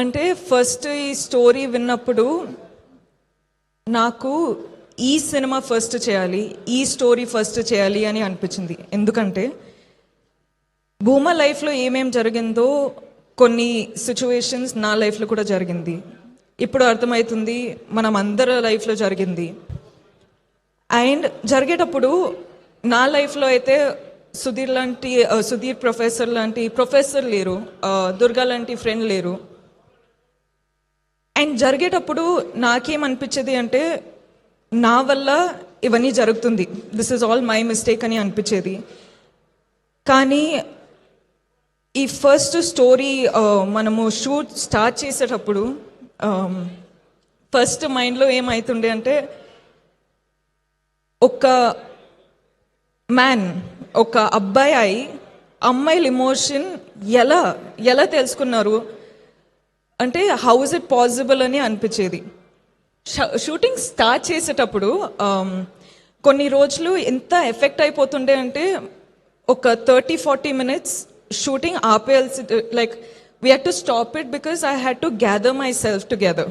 అంటే ఫస్ట్ ఈ స్టోరీ విన్నప్పుడు నాకు ఈ సినిమా ఫస్ట్ చేయాలి ఈ స్టోరీ ఫస్ట్ చేయాలి అని అనిపించింది. ఎందుకంటే భూమా లైఫ్లో ఏమేం జరిగిందో కొన్ని సిచ్యువేషన్స్ నా లైఫ్లో కూడా జరిగింది. ఇప్పుడు అర్థమవుతుంది మనం అందరి లైఫ్లో జరిగింది. అండ్ జరిగేటప్పుడు నా లైఫ్లో అయితే సుధీర్ లాంటి సుధీర్ ప్రొఫెసర్ లాంటి ప్రొఫెసర్ లేరు దుర్గా లాంటి ఫ్రెండ్ లేరు. అండ్ జరిగేటప్పుడు నాకేమనిపించేది అంటే నా వల్ల ఇవన్నీ జరుగుతుంది. This is all my mistake అని అనిపించేది. కానీ ఈ ఫస్ట్ స్టోరీ uh, మనము షూట్ స్టార్ట్ చేసేటప్పుడు um, ఫస్ట్ మైండ్లో ఏమవుతుండే అంటే ఒక మ్యాన్ ఒక అబ్బాయి అయి అమ్మాయిల ఇమోషన్ ఎలా ఎలా తెలుసుకున్నారు? అంటే హౌ ఇస్ ఇట్ పాసిబుల్ అని అనిపించేది. షూటింగ్ స్టార్ట్ చేసేటప్పుడు um, కొన్ని రోజులు ఎంత ఎఫెక్ట్ అయిపోతుండే అంటే ఒక thirty forty minutes shooting ఆపేయాల్సి like we had to stop it because I had to gather myself together